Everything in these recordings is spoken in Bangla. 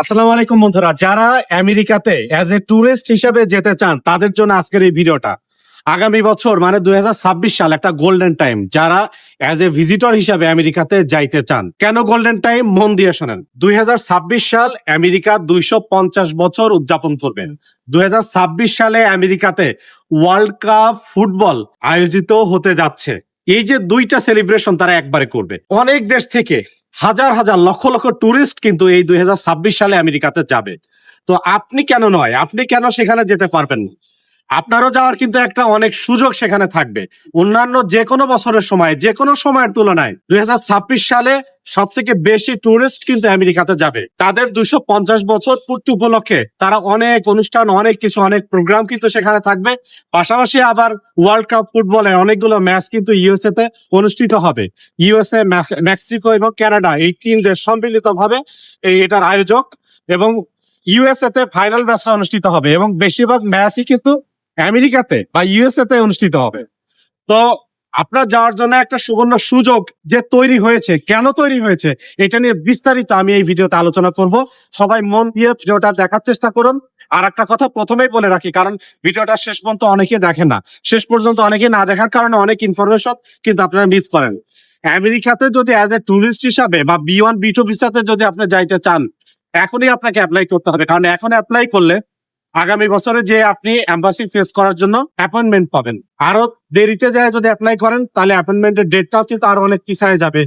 আসসালামু আলাইকুম বন্ধুরা, যারা আমেরিকাতে অ্যাজ এ ট্যুরিস্ট হিসেবে যেতে চান, তাদের জন্য আজকের এই ভিডিওটা। আগামী বছর মানে দুই হাজার ছাব্বিশ সাল, একটা গোল্ডেন টাইম যারা অ্যাজ এ ভিজিটর হিসাবে আমেরিকাতে যাইতে চান। কেন গোল্ডেন টাইম মন দিয়ে শোনেন। দুই হাজার ছাব্বিশ সাল, আমেরিকা দুইশো পঞ্চাশ বছর উদযাপন করবেন। দুই হাজার ছাব্বিশ সালে আমেরিকাতে ওয়ার্ল্ড কাপ ফুটবল আয়োজিত হতে যাচ্ছে। এই যে দুইটা সেলিব্রেশন তারা একবারে করবে। অনেক দেশ থেকে হাজার হাজার লক্ষ লক্ষ ট্যুরিস্ট কিন্তু এই দুই হাজার ছাব্বিশ সালে আমেরিকাতে যাবে। তো আপনি কেন নয়? আপনি কেন সেখানে যেতে পারবেন না? আপনারও যাওয়ার কিন্তু একটা অনেক সুযোগ সেখানে থাকবে। অন্যান্য যে কোনো বছরের সময় যে কোনো সময়ের তুলনায় দুই হাজার ছাব্বিশ সালে সব থেকে বেশি টুরিস্ট কিন্তু আমেরিকাতে যাবে। তাদের দুশো পঞ্চাশ বছর পূর্তি উপলক্ষে তারা অনেক অনুষ্ঠান, অনেক কিছু, অনেক প্রোগ্রাম কিন্তু সেখানে থাকবে। পাশাপাশি আবার ওয়ার্ল্ড কাপ ফুটবলে অনেকগুলো ম্যাচ কিন্তু ইউএসএ তে অনুষ্ঠিত হবে। ইউএসএ মেক্সিকো এবং কানাডা এই তিন দেশ এই এটার আয়োজক এবং ইউএসএ তে ফাইনাল ম্যাচটা অনুষ্ঠিত হবে এবং বেশিরভাগ ম্যাচই কিন্তু আমেরিকাতে বা ইউএসএ তে অনুষ্ঠিত হবে। তো আপনার যাওয়ার জন্য একটা সুবর্ণ সুযোগ যে তৈরি হয়েছে, কেন তৈরি হয়েছে, এটা নিয়ে বিস্তারিত আমি এই ভিডিওতে আলোচনা করব। সবাই মন দিয়ে ভিডিওটা দেখার চেষ্টা করুন। আর একটা কথা প্রথমেই বলে রাখি, কারণ ভিডিওটা শেষ পর্যন্ত অনেকে দেখে না। শেষ পর্যন্ত অনেকে না দেখার কারণে অনেক ইনফরমেশন কিন্তু আপনারা মিস করেন। আমেরিকাতে যদি অ্যাজ এ টুরিস্ট হিসাবে বা বি ওয়ান বি টু ভিসাতে যদি আপনি যাইতে চান, এখনই আপনাকে অ্যাপ্লাই করতে হবে। কারণ এখন অ্যাপ্লাই করলে আগামী বছরে যে আপনি এম্বাসি ফেস করার জন্য অ্যাপয়েন্টমেন্ট পাবেন। আরও দেরিতে যায় যদি অ্যাপ্লাই করেন, তাহলে অ্যাপয়েন্টমেন্টের ডেটটাও কিন্তু আরও অনেক পিছায় যাবে।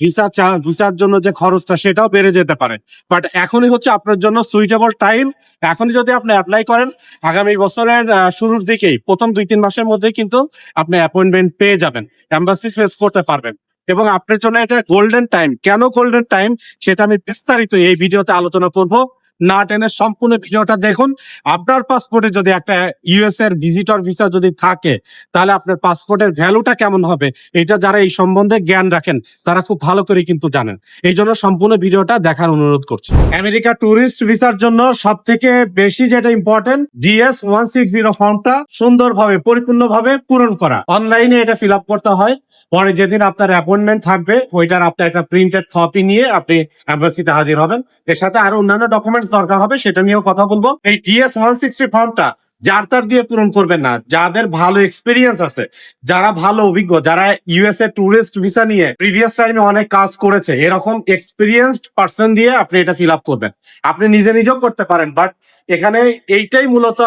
ভিসা ভিসার জন্য যে খরচটা, সেটাও বেড়ে যেতে পারে। বাট এখনই হচ্ছে আপনার জন্য সুইটেবল টাইম এখনই যদি আপনি অ্যাপ্লাই করেন, আগামী বছরের শুরুর দিকেই, প্রথম দুই তিন মাসের মধ্যেই কিন্তু আপনি অ্যাপয়েন্টমেন্ট পেয়ে যাবেন এম্বাসি ফেস করতে পারবেন। এবং আপনার জন্য এটা গোল্ডেন টাইম কেন গোল্ডেন টাইম সেটা আমি বিস্তারিত এই ভিডিওতে আলোচনা করব। না টেনে সম্পূর্ণ ভিডিওটা দেখুন। আপনার পাসপোর্টে যদি একটা ইউএস এর ভিজিটর ভিসা যদি থাকে, তাহলে আপনার পাসপোর্টের ভ্যালুটা কেমন হবে? এটা যারা এই সম্বন্ধে জ্ঞান রাখেন, তারা খুব ভালো করে কিন্তু জানেন। এই জন্য সম্পূর্ণ ভিডিওটা দেখার অনুরোধ করছি। আমেরিকা ট্যুরিস্ট ভিসার জন্য সব থেকে বেশি যেটা important DS one six zero ফর্মটা সুন্দরভাবে, পরিপূর্ণভাবে পূরণ করা। অনলাইনে এটা ফিল আপ করতে হয়। পরে যেদিন আপনার অ্যাপয়েন্টমেন্ট থাকবে, ওইটার আপনার একটা প্রিন্টেড কপি নিয়ে আপনি অ্যাম্বাসিতে হাজির হবেন। এর সাথে আরও অন্যান্য ডকুমেন্টস দরকার হবে, সেটা নিয়েও কথা বলব। এই টিএস ওয়ান সিক্সটি ফর্মটা যার তার দিয়ে পূরণ করবেন না। যাদের ভালো এক্সপিরিয়েন্স আছে, যারা ভালো অভিজ্ঞ, যারা ইউএসএ ট্যুরিস্ট ভিসা নিয়ে প্রিভিয়াস টাইমে অনেক কাজ করেছে, এরকম এক্সপিরিয়েন্সড পার্সন দিয়ে আপনি এটা ফিল আপ করবেন। আপনি নিজে নিজেও করতে পারেন বাট এখানে এইটাই মূলত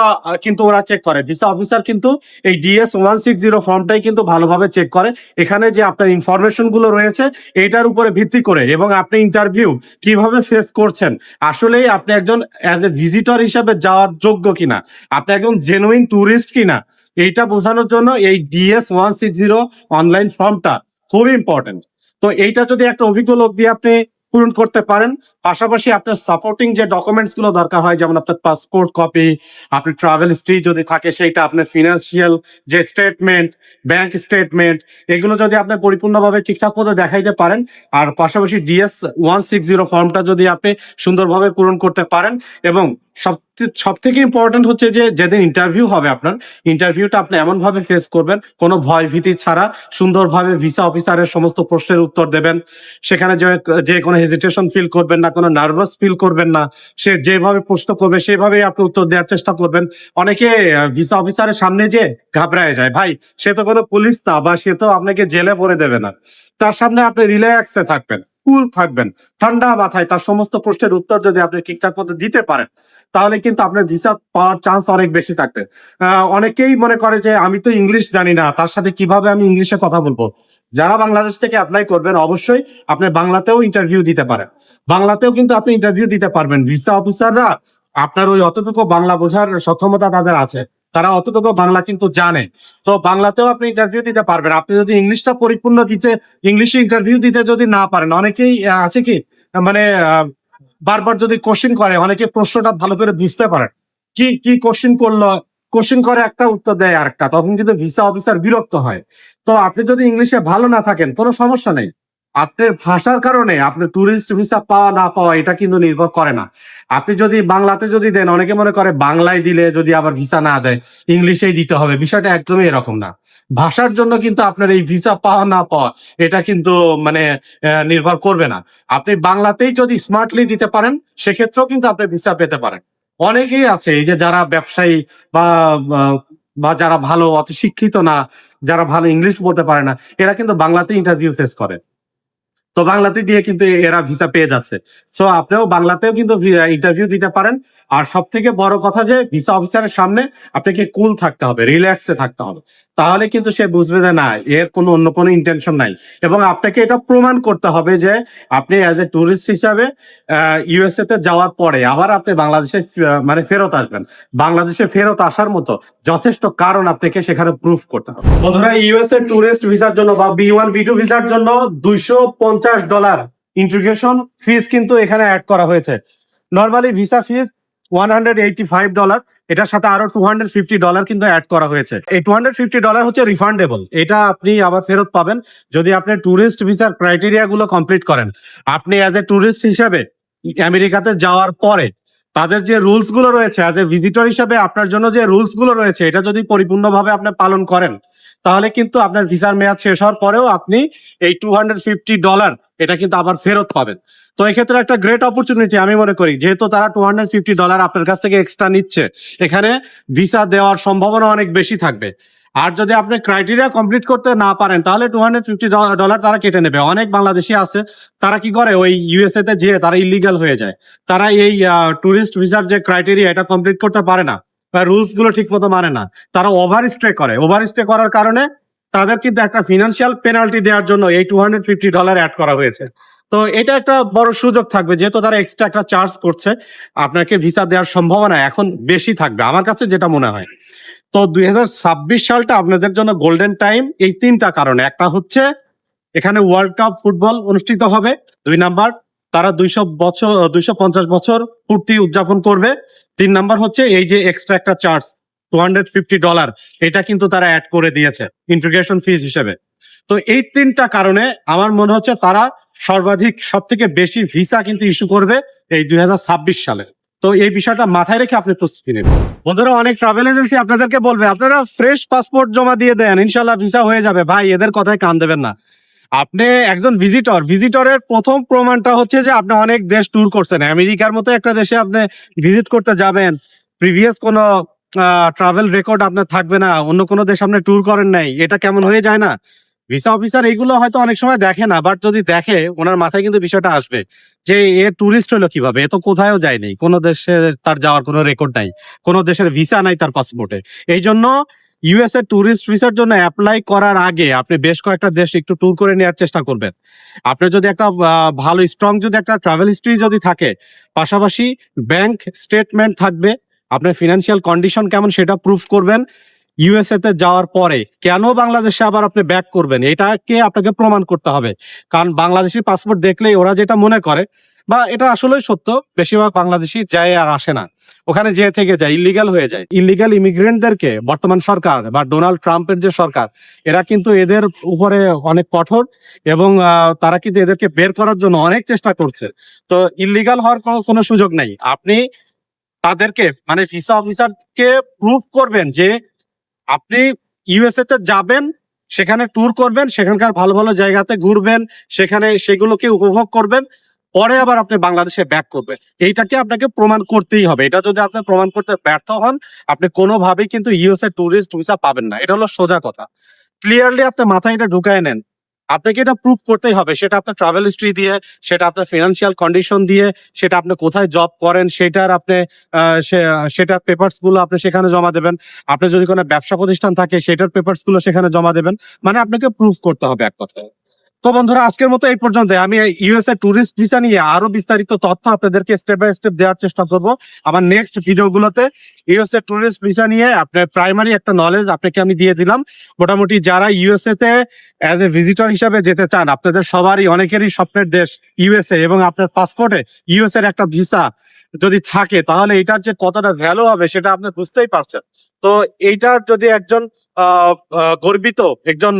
কিন্তু ওরা চেক করে। ভিসা অফিসার কিন্তু এই ডিএস ওয়ান সিক্স জিরো ফর্মটাই কিন্তু ভালোভাবে চেক করে। এখানে যে আপনার ইনফরমেশনগুলো রয়েছে এটার উপরে ভিত্তি করে এবং আপনি ইন্টারভিউ কীভাবে ফেস করছেন। আসলেই আপনি একজন অ্যাজ এ ভিজিটর হিসাবে যাওয়ার যোগ্য কিনা। আপনি একজন জেনুইন ট্যুরিস্ট কিনা, এইটা বোঝানোর জন্য এই DS one six zero online ফর্মটা খুব ইম্পর্টেন্ট তো এইটা যদি একটা অভিজ্ঞ লোক দিয়ে আপনি পূরণ করতে পারেন, পাশাপাশি আপনার সাপোর্টিং যে ডকুমেন্টসগুলো দরকার হয়, যেমন আপনার পাসপোর্ট কপি আপনার ট্রাভেল হিস্ট্রি যদি থাকে, সেইটা আপনার ফিনান্সিয়াল যে স্টেটমেন্ট ব্যাংক স্টেটমেন্ট এগুলো যদি আপনি পরিপূর্ণভাবে ঠিকঠাক মতো দেখাইতে পারেন, আর পাশাপাশি ডিএস ওয়ান সিক্স জিরো ফর্মটা যদি আপনি সুন্দরভাবে পূরণ করতে পারেন, এবং সব সব থেকে ইম্পর্টেন্ট হচ্ছে যে যেদিন ইন্টারভিউ হবে আপনার ইন্টারভিউটা আপনি এমন ভাবে ফেস করবেন, কোনো ভয় ভীতি ছাড়া সুন্দরভাবে ভিসা অফিসারের সমস্ত প্রশ্নের উত্তর দেবেন। সেখানে যে কোনো হেজিটেশন ফিল করবেন না, কোনো নার্ভাস ফিল করবেন না। সে যেভাবে প্রশ্ন করবে, সেভাবেই আপনি উত্তর দেওয়ার চেষ্টা করবেন। অনেকে ভিসা অফিসারের সামনে যে ঘাবড়ায় যায়, ভাই, সে তো কোনো পুলিশ না বা সে তো আপনাকে জেলে ভরে দেবে না। তার সামনে আপনি রিল্যাক্সে থাকবেন। কুল থাকবেন। ঠান্ডা মাথায় তার সমস্ত প্রশ্নের উত্তর যদি আপনি ঠিকঠাক মতো দিতে পারেন, তাহলে কিন্তু আপনার ভিসা পাওয়ার চান্স অনেক বেশি থাকবে। অনেকেই মনে করে যে আমি তো ইংলিশ জানি না, তার সাথে কীভাবে আমি ইংলিশে কথা বলব? যারা বাংলাদেশ থেকে অ্যাপ্লাই করবেন, অবশ্যই আপনি বাংলাতেও ইন্টারভিউ দিতে পারেন। বাংলাতেও কিন্তু আপনি ইন্টারভিউ দিতে পারবেন। ভিসা অফিসাররা আপনার ওই অতটুকু বাংলা বোঝার সক্ষমতা তাদের আছে। তারা অতটুকু বাংলা কিন্তু জানে। তো বাংলাতেও আপনি ইন্টারভিউ দিতে পারবেন। আপনি যদি ইংলিশটা পরিপূর্ণ দিতে, ইংলিশে ইন্টারভিউ দিতে যদি না পারেন, অনেকেই আছে কি মানে বারবার যদি কোশ্চেন করে, অনেকে প্রশ্নটা ভালো করে বুঝতে পারে। কি কি কোশ্চেন করল? কোশ্চেন করে একটা উত্তর দেয় আরেকটা, তখন কিন্তু ভিসা অফিসার বিরক্ত হয়। তো আপনি যদি ইংলিশে ভালো না থাকেন, কোনো সমস্যা নেই। আপনার ভাষার কারণে আপনি ট্যুরিস্ট ভিসা পাওয়া না পাওয়া, এটা কিন্তু নির্ভর করে না। আপনি যদি বাংলাতে যদি দেন, অনেকে মনে করে বাংলায় দিলে যদি আবার ভিসা না দেয়, ইংলিশেই দিতে হবে। বিষয়টা একদমই এরকম না। ভাষার জন্য কিন্তু আপনার এই ভিসা পাওয়া না পাওয়া, এটা কিন্তু মানে নির্ভর করবে না। আপনি বাংলাতেই যদি স্মার্টলি দিতে পারেন, সেক্ষেত্রেও কিন্তু আপনি ভিসা পেতে পারেন। অনেকেই আছে, এই যে যারা ব্যবসায়ী বা- বা যারা ভালো অত শিক্ষিত না, যারা ভালো ইংলিশ বলতে পারে না, এরা কিন্তু বাংলাতে ইন্টারভিউ ফেস করে। তো বাংলাতে দিয়ে কিন্তু এরা ভিসা পেয়ে যাচ্ছে। সো আপনিও বাংলাতেও কিন্তু ইন্টারভিউ দিতে পারেন। আর সব থেকে বড় কথা যে ভিসা অফিসারের সামনে আপনাকে কুল থাকতে হবে রিল্যাক্সে থাকতে হবে। তাহলে কিন্তু সে বুঝবে যে, না, এর কোনো, অন্য কোনো ইন্টেনশন নাই। এবং আপনাকে এটা প্রমাণ করতে হবে যে, আপনি অ্যাজ এ টুরিস্ট হিসাবে ইউএসএ তে যাওয়ার পরে আবার আপনি বাংলাদেশে মানে ফেরত আসবেন। বাংলাদেশে ফেরত আসার মতো যথেষ্ট কারণ আপনাকে সেখানে প্রুফ করতে হবে। বন্ধুরা ইউএসএ টুরিস্ট ভিসার জন্য বা বি ওয়ান বি টু ভিসার জন্য দুইশো পঞ্চাশ পঞ্চাশ ডলার ইন্টিগ্রেশন ফিস কিন্তু এখানে অ্যাড করা হয়েছে। Normally visa fees one hundred eighty five dollar এটার সাথে আরও টু হান্ড্রেড ফিফটি ডলার কিন্তু অ্যাড করা হয়েছে। এই টু হান্ড্রেড ফিফটি ডলার হচ্ছে রিফান্ডেবল এটা আপনি আবার ফেরত পাবেন যদি আপনি ট্যুরিস্ট ভিসার ক্রাইটেরিয়া গুলো কমপ্লিট করেন। আপনি অ্যাজ এ ট্যুরিস্ট হিসাবে আমেরিকাতে যাওয়ার পরে তাদের যে রুলসগুলো রয়েছে অ্যাজ এ ভিজিটর হিসাবে আপনার জন্য যে রুলসগুলো রয়েছে, এটা যদি পরিপূর্ণভাবে আপনি পালন করেন তাহলে কিন্তু আপনার ভিসার মেয়াদ শেষ হওয়ার পরেও আপনি এই টু হান্ড্রেড ফিফটি ডলার এটা কিন্তু আবার ফেরত পাবেন। তো এক্ষেত্রে একটা গ্রেট অপরচুনিটি আমি মনে করি, যেহেতু তারা টু হান্ড্রেড ফিফটি ডলার আপনার কাছ থেকে এক্সট্রা নিচ্ছে, এখানে ভিসা দেওয়ার সম্ভাবনা অনেক বেশি থাকবে। আর যদি আপনি ক্রাইটেরিয়া কমপ্লিট করতে না পারেন, তাহলে টু হান্ড্রেড ফিফটি ডলার তারা কেটে নেবে। অনেক বাংলাদেশি আছে, তারা কি করে, ওই ইউএসএ তে যেয়ে তারা ইলিগাল হয়ে যায়। তারা এই টুরিস্ট ভিসার যে ক্রাইটেরিয়া এটা কমপ্লিট করতে পারে না। রুলসগুলো ঠিক মতো মানে না। তারা ওভার স্টে করে। ওভার স্টে করার কারণে তাদের কিন্তু একটা ফিনান্সিয়াল পেনাল্টি দেওয়ার জন্য এই two hundred fifty dollar add করা হয়েছে। তো এটা একটা বড় সুযোগ থাকবে, যেহেতু তারা এক্সট্রা একটা চার্জ করছে, আপনাকে ভিসা দেওয়ার সম্ভাবনা এখন বেশি থাকবে, আমার কাছে যেটা মনে হয়। তো দুই হাজার ছাব্বিশ সালটা আপনাদের জন্য গোল্ডেন টাইম এই তিনটা কারণে। একটা হচ্ছে এখানে ওয়ার্ল্ড কাপ ফুটবল অনুষ্ঠিত হবে, দুই নাম্বার তারা দুইশো বছর, দুইশো পঞ্চাশ বছর পূর্তি উদযাপন করবে। তিন নাম্বার হচ্ছে এই যে এক্সট্রা একটা charge two hundred fifty dollar এটা কিন্তু তারা অ্যাড করে দিয়েছে ইন্টিগ্রেশন ফিস হিসেবে। তো এই তিনটা কারণে আমার মনে হচ্ছে তারা সর্বাধিক সব থেকে বেশি ভিসা কিন্তু ইস্যু করবে এই দুই হাজার ছাব্বিশ সালে। তো এই বিষয়টা মাথায় রেখে আপনি প্রস্তুতি নেবেন বন্ধুরা, অনেক ট্রাভেল এজেন্সি আপনাদেরকে বলবে, আপনারা ফ্রেশ পাসপোর্ট জমা দিয়ে দেন ইনশাল্লাহ ভিসা হয়ে যাবে। ভাই, এদের কথায় কান দেবেন না। আপনি একজন ভিজিটর ভিজিটরের প্রথম প্রমাণটা হচ্ছে যে আপনি অনেক দেশ ট্যুর করছেন। আমেরিকার মতো একটা দেশে আপনি ভিজিট করতে যাবেন। প্রিভিয়াস কোনো ট্রাভেল রেকর্ড আপনার থাকবে না। অন্য কোনো দেশ আপনি ট্যুর করেন নাই। এটা কেমন হয়ে যায় না? ভিসা অফিসার এইগুলো হয়তো অনেক সময় দেখে না বাট যদি দেখে, ওনার মাথায় কিন্তু বিষয়টা আসবে যে এ ট্যুরিস্ট হলো কীভাবে? এ তো কোথাও যায়নি কোনো দেশে তার যাওয়ার কোনো রেকর্ড নাই। কোনো দেশের ভিসা নাই তার পাসপোর্টে এই জন্য ইউএসএ ট্যুরিস্ট ভিসার জন্য অ্যাপ্লাই করার আগে আপনি বেশ কয়েকটা দেশ একটু ট্যুর করে নেওয়ার চেষ্টা করবেন। আপনার যদি একটা ভালো স্ট্রং যদি একটা ট্রাভেল হিস্ট্রি যদি থাকে, পাশাপাশি ব্যাংক স্টেটমেন্ট থাকবে, আপনার ফিনান্সিয়াল কন্ডিশন কেমন সেটা প্রুফ করবেন। ইউএসএ তে যাওয়ার পরে কেন বাংলাদেশে আবার আপনি ব্যাক করবেন? এটাকে আপনাকে প্রমাণ করতে হবে। কারণ বাংলাদেশি পাসপোর্ট দেখলেই ওরা যেটা মনে করে, বা এটা আসলে সত্য, বেশিরভাগ বাংলাদেশি যায় আর আসে না। ওখানে যে থেকে যায় ইলিগাল হয়ে যায়। ইলিগাল ইমিগ্রেন্টদেরকে বর্তমান সরকার বা ডোনাল্ড ট্রাম্পের যে সরকার, এরা কিন্তু এদের উপরে অনেক কঠোর এবং তারা কিন্তু এদেরকে বের করার জন্য অনেক চেষ্টা করছে। তো ইলিগাল হওয়ার কোনো- সুযোগ নেই। আপনি তাদেরকে মানে ভিসা অফিসারকে প্রুফ করবেন যে আপনি ইউএসএ তে যাবেন, সেখানে ট্যুর করবেন, সেখানকার ভালো ভালো জায়গাতে ঘুরবেন, সেখানে সেগুলোকে উপভোগ করবেন, পরে আবার আপনি বাংলাদেশে ব্যাক করবেন। এইটাকে আপনাকে প্রমাণ করতেই হবে। এটা যদি আপনি প্রমাণ করতে ব্যর্থ হন, আপনি কোনোভাবেই কিন্তু ইউএসএ ট্যুরিস্ট ভিসা পাবেন না। এটা হলো সোজা কথা। ক্লিয়ারলি আপনি মাথায় এটা ঢুকায় নেন। আপনাকে এটা প্রুভ করতেই হবে। সেটা আপনার ট্রাভেল হিস্ট্রি দিয়ে, সেটা আপনার ফিনান্সিয়াল কন্ডিশন দিয়ে, সেটা আপনি কোথায় জব করেন, সেটার আপনি সেটার পেপার্সগুলো আপনি সেখানে জমা দেবেন। আপনি যদি কোনো ব্যবসা প্রতিষ্ঠান থাকে, সেটার পেপার্সগুলো সেখানে জমা দেবেন। মানে আপনাকে প্রুভ করতে হবে এক কথায়। তো বন্ধুরা, আজকের মতো এই পর্যন্ত আমি ইউএসএ ট্যুরিস্ট ভিসা নিয়ে আরও বিস্তারিত তথ্য আপনাদেরকে স্টেপ বাই স্টেপ দেওয়ার চেষ্টা করব। আমার নেক্সট ভিডিওগুলোতে ইউএসএ ট্যুরিস্ট ভিসা নিয়ে আপনার প্রাইমারি একটা নলেজ আপনাকে আমি দিয়ে দিলাম। মোটামুটি যারা ইউএসএ তে অ্যাজ এ ভিজিটর হিসাবে যেতে চান, আপনাদের সবারই, অনেকেরই স্বপ্নের দেশ ইউএসএ এবং আপনার পাসপোর্টে ইউএসএ এর একটা ভিসা যদি থাকে, তাহলে এটার যে কতটা ভ্যালু হবে সেটা আপনি বুঝতেই পারছেন। তো এইটার যদি একজন গর্বিত, একজন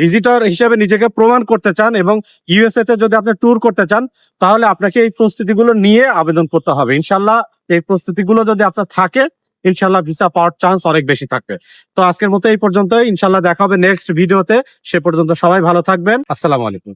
ভিজিটর হিসেবে নিজেকে প্রমাণ করতে চান এবং ইউএসএ তে যদি আপনি ট্যুর করতে চান, তাহলে আপনাকে এই প্রস্তুতিগুলো নিয়ে আবেদন করতে হবে। ইনশাল্লাহ এই প্রস্তুতিগুলো যদি আপনার থাকে, ইনশাল্লাহ ভিসা পাওয়ার চান্স অনেক বেশি থাকবে। তো আজকের মতো এই পর্যন্ত ইনশাল্লাহ দেখা হবে নেক্সট ভিডিওতে সে পর্যন্ত সবাই ভালো থাকবেন। আসসালামু আলাইকুম।